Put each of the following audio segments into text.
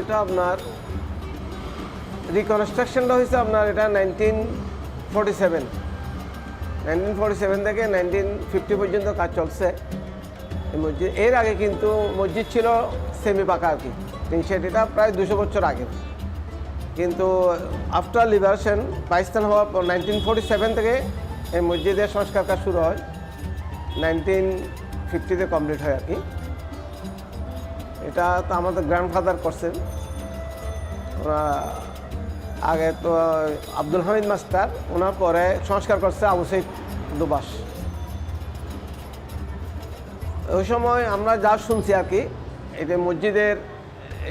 এটা আপনার রিকনস্ট্রাকশনটা হয়েছে আপনার এটা nineteen forty seven nineteen forty seven থেকে নাইনটিন ফিফটি পর্যন্ত কাজ চলছে। এই মসজিদ, এর আগে কিন্তু মসজিদ ছিল সেমি পাকা আর কি। টিন শেড এটা প্রায় দুশো বছর আগে। কিন্তু আফটার লিবারেশন পাকিস্তান হওয়ার পর নাইনটিন ফোরটি সেভেন থেকে এই মসজিদের সংস্কার কাজ শুরু হয়। নাইনটিন ফিফটিতে কমপ্লিট হয় আর কি। এটা তো আমাদের গ্র্যান্ডফাদার করছেন। ওরা আগে তো আব্দুল হামিদ মাস্টার, ওনার পরে সংস্কার করছে আবু সৈদ দুবাস। ওই সময় আমরা যা শুনছি আর কি এটা মসজিদের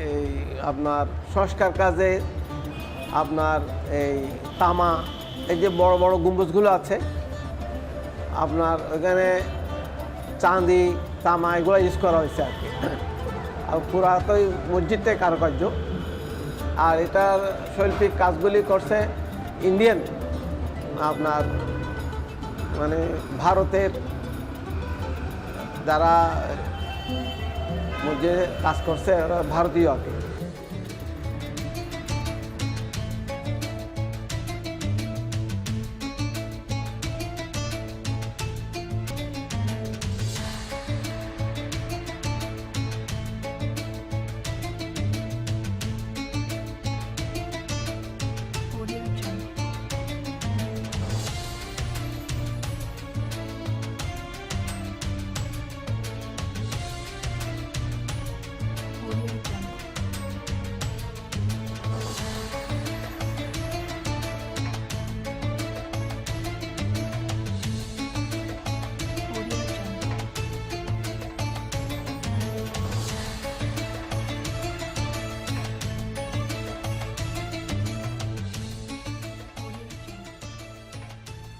এই আপনার সংস্কার কাজে, আপনার এই তামা, এই যে বড় বড় গম্বুজগুলো আছে, আপনার ওখানে চাঁদি, তামা, এগুলো ইউজ করা হয়েছে আর কি। আর মসজিদে কারুকার্য। আর এটার শৈল্পিক কাজগুলি করছে ইন্ডিয়ান আপনার মানে ভারতের যারা মসজিদে কাজ করছে ভারতীয় আর কি।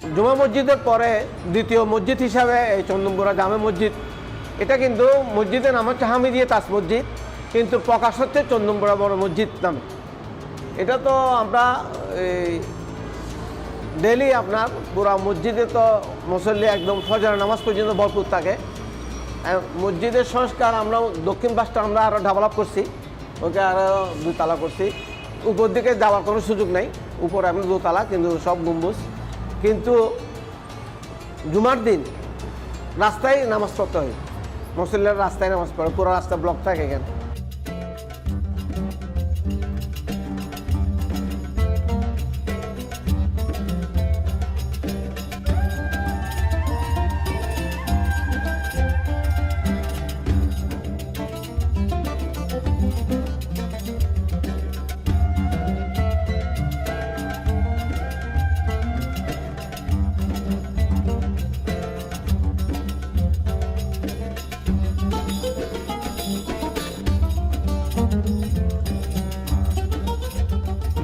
জুমা মসজিদের পরে দ্বিতীয় মসজিদ হিসাবে এই চন্দনপুরা জামে মসজিদ। এটা কিন্তু মসজিদের নাম হচ্ছে হামিদিয়া তাজ মসজিদ, কিন্তু প্রকাশ হচ্ছে চন্দনপুরা বড় মসজিদ নামে। এটা তো আমরা, এই ডেলি আপনার পুরা মসজিদে তো মুসল্লি একদম ফজর নামাজ পর্যন্ত ভরপুর থাকে। মসজিদের সংস্কার আমরা দক্ষিণ পাশটা আমরা আরও ডেভেলপ করছি, ওকে আরও দুতলা করছি। উপর দিকে যাওয়ার কোনো সুযোগ নেই, উপরে আমরা দোতলা, কিন্তু সব গম্বুজ। কিন্তু জুমার দিন রাস্তায় নামাজ পড়তে হয়। মুসল্লিরা রাস্তায় নামাজ পড়ে, পুরো রাস্তা ব্লক থাকে এখানে।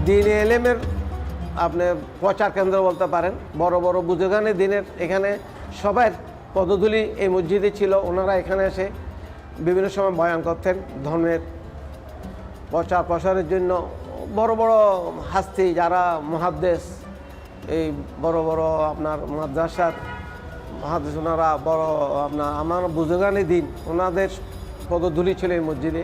দিন এলেমের আপনি প্রচার কেন্দ্র বলতে পারেন, বড় বড় বুজুগানে দিনের এখানে সবার পদধূলি এই মসজিদে ছিল, ওনারা এখানে এসে বিভিন্ন সময় বয়ান করতেন ধর্মের প্রচার প্রসারের জন্য। বড় বড় হাস্তি যারা মহাদ্দেশ, এই বড় বড় আপনার মাদ্রাসার মহাদেশ ওনারা বড় আপনার আমার বুজুগানি দিন, ওনাদের পদধূলি ছিল এই মসজিদে।